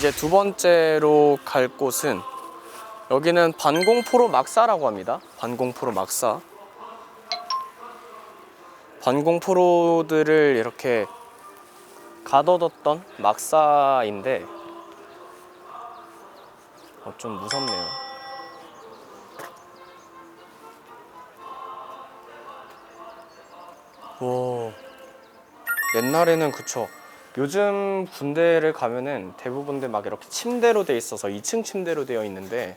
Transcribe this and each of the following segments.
이제 두 번째로 갈 곳은 여기는 반공포로 막사라고 합니다. 반공포로 막사. 반공포로들을 이렇게 가둬뒀던 막사인데 어, 좀 무섭네요. 와 옛날에는 그쵸. 요즘 군대를 가면은 대부분들 막 이렇게 침대로 돼 있어서 2층 침대로 되어 있는데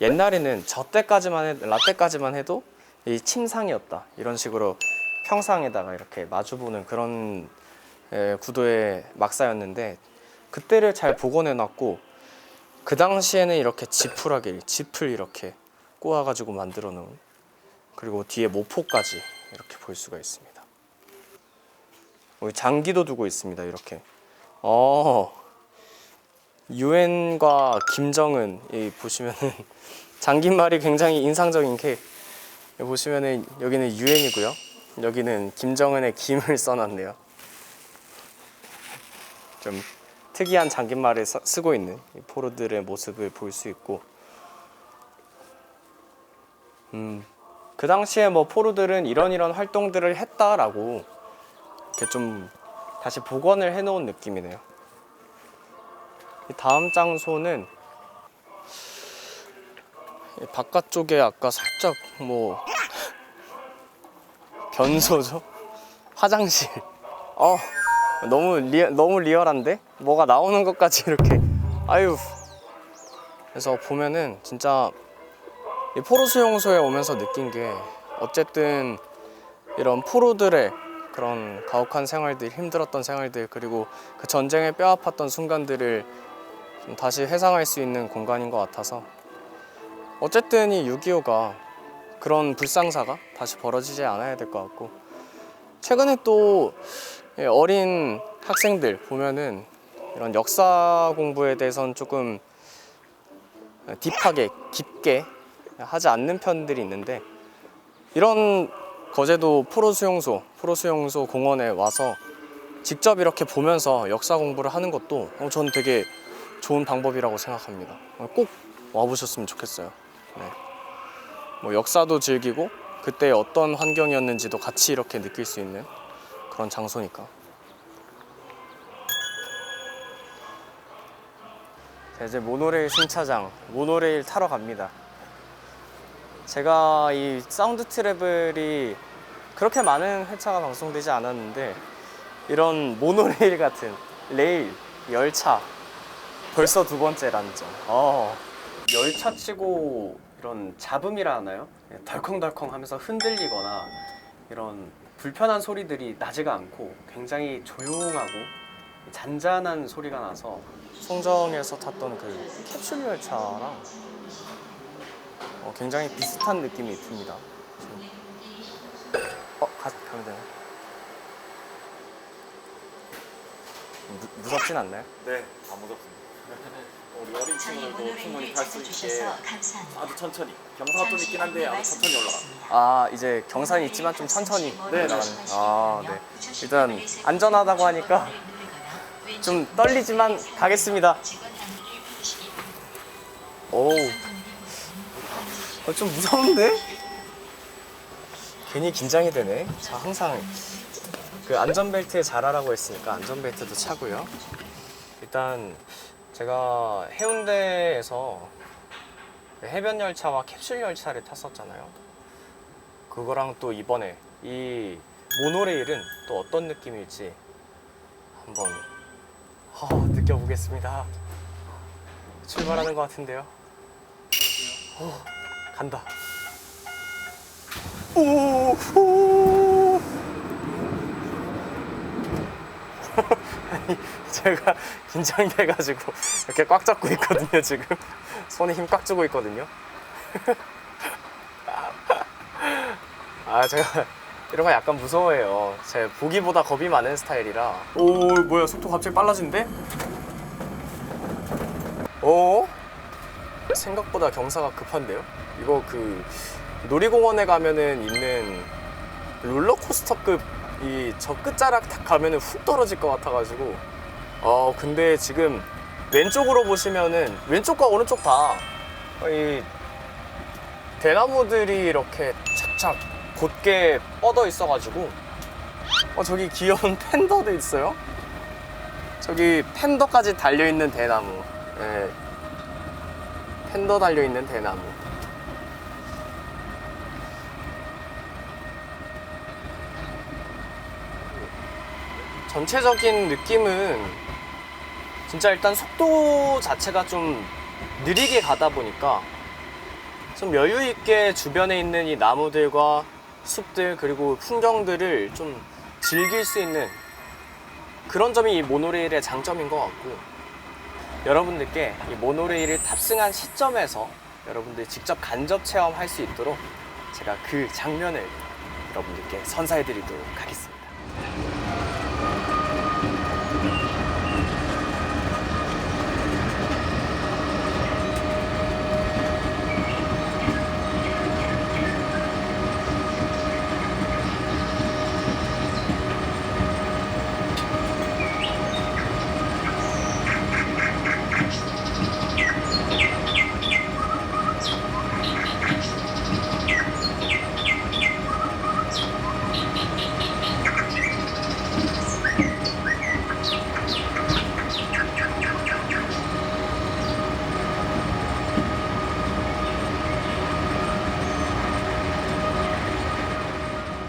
옛날에는 저 때까지만 해, 라떼까지만 해도 이 침상이었다 이런 식으로 평상에다가 이렇게 마주보는 그런 에, 구도의 막사였는데 그때를 잘 복원해 놨고 그 당시에는 이렇게 지푸라기 짚을 이렇게 꼬아가지고 만들어 놓은 그리고 뒤에 모포까지 이렇게 볼 수가 있습니다. 장기도 두고 있습니다. 이렇게. 어. 유엔과 김정은 이 보시면은 장기말이 굉장히 인상적인 게 보시면은 여기는 유엔이고요. 여기는 김정은의 김을 써놨네요. 좀 특이한 장기말을 써- 쓰고 있는 이 포로들의 모습을 볼 수 있고, 음, 그 당시에 뭐 포로들은 이런 이런 활동들을 했다라고 이렇게 좀 다시 복원을 해놓은 느낌이네요. 이 다음 장소는 이 바깥쪽에 아까 살짝 뭐 변소죠? 화장실. 어 너무 리 너무 리얼한데 뭐가 나오는 것까지 이렇게 아유. 그래서 보면은 진짜 이 포로 수용소에 오면서 느낀 게 어쨌든 이런 포로들의 그런 가혹한 생활들, 힘들었던 생활들 그리고 그 전쟁에 뼈 아팠던 순간들을 좀 다시 회상할 수 있는 공간인 것 같아서 어쨌든 이 6.25가 그런 불상사가 다시 벌어지지 않아야 될 것 같고 최근에 또 예, 어린 학생들 보면은 이런 역사 공부에 대해서는 조금 딥하게 깊게 하지 않는 편들이 있는데 이런 거제도 프로 수용소, 프로 수용소 공원에 와서 직접 이렇게 보면서 역사 공부를 하는 것도 어, 저는 되게 좋은 방법이라고 생각합니다. 어, 꼭 와보셨으면 좋겠어요. 네. 뭐 역사도 즐기고 그때 어떤 환경이었는지도 같이 이렇게 느낄 수 있는 그런 장소니까. 자, 이제 모노레일 승차장, 모노레일 타러 갑니다. 제가 이 사운드 트래블이 그렇게 많은 회차가 방송되지 않았는데 이런 모노레일 같은 레일, 열차 벌써 두 번째라는 점. 어. 열차 치고 이런 잡음이라 하나요? 예, 덜컹덜컹 하면서 흔들리거나 이런 불편한 소리들이 나지가 않고 굉장히 조용하고 잔잔한 소리가 나서 송정에서 탔던 그 캡슐 열차랑 어, 굉장히 비슷한 느낌이 듭니다. 지금. 어, 가, 가면 되나? 무, 무섭진 않나요? 네, 안 무섭습니다. 우리 어린 친구들도 충분히 탈 수 있게 아주 천천히. 경사가 좀 있긴 한데 아주 천천히 올라갑니다. 아 이제 경산이 있지만 좀 천천히 네, 올라가는. 아 네. 일단 안전하다고 하니까 좀 떨리지만 가겠습니다. 오. 어, 좀 무서운데? 괜히 긴장이 되네. 자 항상 그 안전벨트에 잘하라고 했으니까 안전벨트도 차고요. 일단 제가 해운대에서 해변 열차와 캡슐 열차를 탔었잖아요. 그거랑 또 이번에 이 모노레일은 또 어떤 느낌일지 한번 어, 느껴보겠습니다. 출발하는 것 같은데요. 오, 간다. 오, 오. 아니, 제가 긴장돼가지고 이렇게 꽉 잡고 있거든요, 지금. 손에 힘 꽉 주고 있거든요. 아, 제가 이런 거 약간 무서워해요. 제 보기보다 겁이 많은 스타일이라. 오, 뭐야, 속도 갑자기 빨라진대? 오? 생각보다 경사가 급한데요? 이거 그 놀이공원에 가면은 있는 롤러코스터급 이 저 끝자락 딱 가면은 훅 떨어질 것 같아가지고 어 근데 지금 왼쪽으로 보시면은 왼쪽과 오른쪽 다 이 대나무들이 이렇게 착착 곧게 뻗어 있어가지고 어 저기 귀여운 팬더도 있어요. 저기 팬더까지 달려 있는 대나무. 예. 팬더 달려 있는 대나무. 전체적인 느낌은 진짜 일단 속도 자체가 좀 느리게 가다 보니까 좀 여유 있게 주변에 있는 이 나무들과 숲들 그리고 풍경들을 좀 즐길 수 있는 그런 점이 이 모노레일의 장점인 것 같고 여러분들께 이 모노레일을 탑승한 시점에서 여러분들이 직접 간접 체험할 수 있도록 제가 그 장면을 여러분들께 선사해 드리도록 하겠습니다.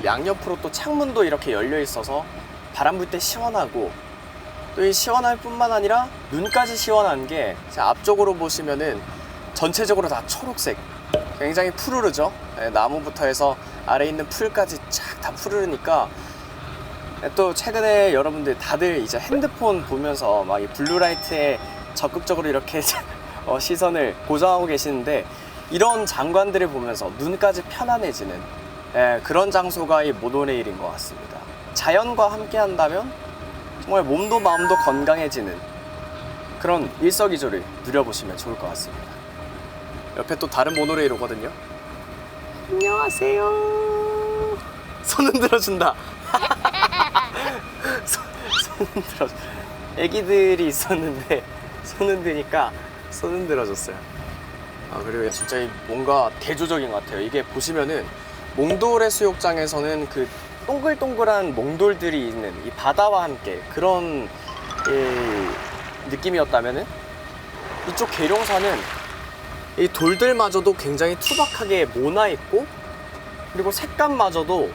양옆으로 또 창문도 이렇게 열려 있어서 바람 불 때 시원하고 또 이 시원할 뿐만 아니라 눈까지 시원한 게제 앞쪽으로 보시면은 전체적으로 다 초록색 굉장히 푸르르죠? 예, 나무부터 해서 아래 있는 풀까지 쫙 다 푸르르니까 예, 또 최근에 여러분들 다들 이제 핸드폰 보면서 막 이 블루라이트에 적극적으로 이렇게 어, 시선을 고정하고 계시는데 이런 장관들을 보면서 눈까지 편안해지는 예, 그런 장소가 이 모노레일인 것 같습니다. 자연과 함께 한다면 정말 몸도 마음도 건강해지는 그런 일석이조를 누려보시면 좋을 것 같습니다. 옆에 또 다른 모노레일 오거든요. 안녕하세요. 손 흔들어준다. 손, 손 흔들어. 애기들이 있었는데 손 흔드니까 손 흔들어줬어요. 아 그리고 진짜 이 뭔가 대조적인 것 같아요. 이게 보시면은 몽돌 해수욕장에서는 그 동글동글한 몽돌들이 있는 이 바다와 함께 그런 이 느낌이었다면은 이쪽 계룡산은 이 돌들마저도 굉장히 투박하게 모나 있고 그리고 색감마저도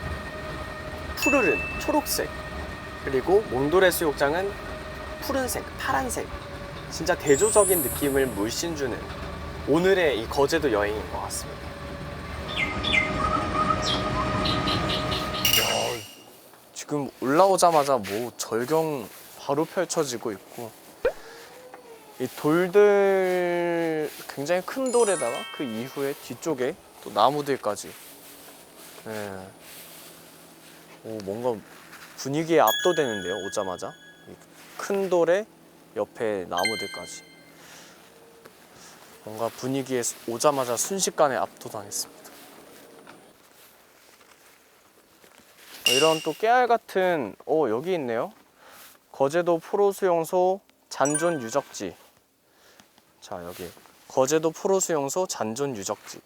푸르른 초록색 그리고 몽돌 해수욕장은 푸른색, 파란색 진짜 대조적인 느낌을 물씬 주는 오늘의 이 거제도 여행인 것 같습니다. 지금 올라오자마자 뭐 절경 바로 펼쳐지고 있고 이 돌들 굉장히 큰 돌에다가 그 이후에 뒤쪽에 또 나무들까지 예. 오, 뭔가 분위기에 압도되는데요 오자마자 이큰 돌에 옆에 나무들까지 뭔가 분위기에 오자마자 순식간에 압도당했습니다. 이런 또 깨알 같은 오 여기 있네요. 거제도 프로수용소 잔존 유적지. 자 여기 거제도 프로수용소 잔존 유적지.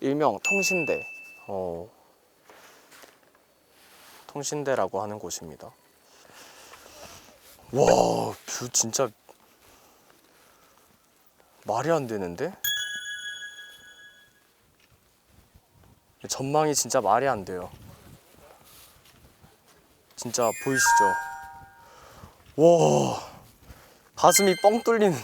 일명 통신대. 어. 통신대라고 하는 곳입니다. 와, 뷰 진짜 말이 안 되는데? 전망이 진짜 말이 안 돼요. 진짜 보이시죠? 와, 가슴이 뻥 뚫리는.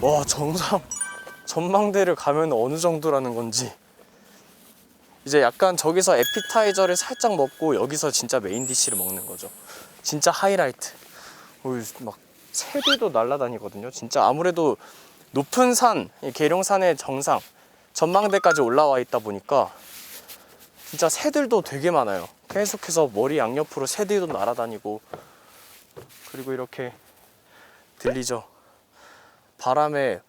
와 정상 전망대를 가면 어느 정도라는 건지 이제 약간 저기서 에피타이저를 살짝 먹고 여기서 진짜 메인 디쉬를 먹는 거죠. 진짜 하이라이트. 어, 막 새들도 날아다니거든요. 진짜 아무래도 높은 산, 이 계룡산의 정상 전망대까지 올라와 있다 보니까 진짜 새들도 되게 많아요. 계속해서 머리 양옆으로 새들도 날아다니고 그리고 이렇게 들리죠. 바람에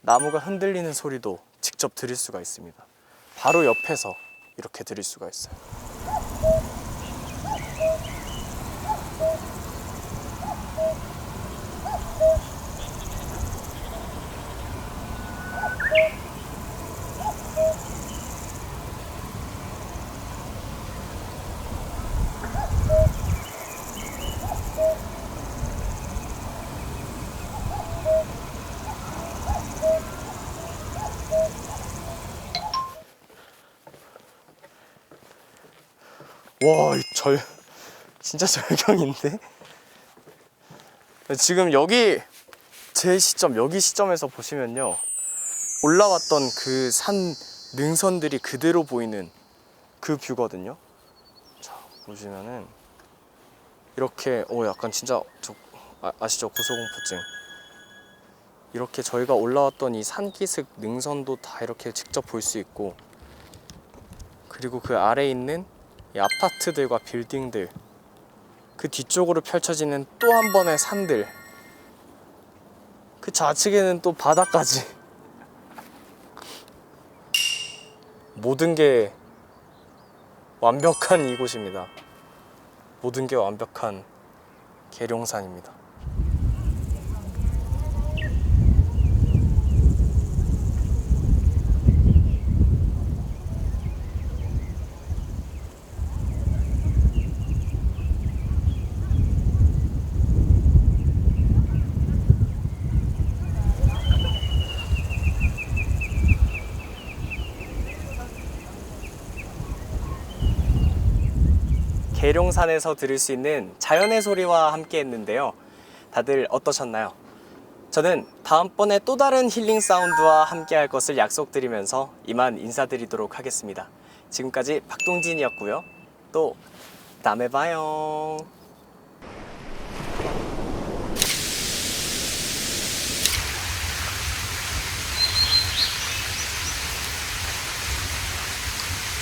나무가 흔들리는 소리도 직접 들을 수가 있습니다. 바로 옆에서 이렇게 들을 수가 있어요. 와, 이 절, 진짜 절경인데? 지금 여기, 제 시점, 여기 시점에서 보시면요. 올라왔던 그 산 능선들이 그대로 보이는 그 뷰거든요. 자, 보시면은, 이렇게, 오, 약간 진짜, 저, 아, 아시죠? 고소공포증. 이렇게 저희가 올라왔던 이 산기슭 능선도 다 이렇게 직접 볼 수 있고, 그리고 그 아래에 있는 이 아파트들과 빌딩들 그 뒤쪽으로 펼쳐지는 또 한 번의 산들 그 좌측에는 또 바다까지. 모든 게 완벽한 이곳입니다. 모든 게 완벽한 계룡산입니다 계룡산에서 들을 수 있는 자연의 소리와 함께 했는데요. 다들 어떠셨나요? 저는 다음번에 또 다른 힐링 사운드와 함께 할 것을 약속드리면서 이만 인사드리도록 하겠습니다. 지금까지 박동진이었고요. 또 다음에 봐요.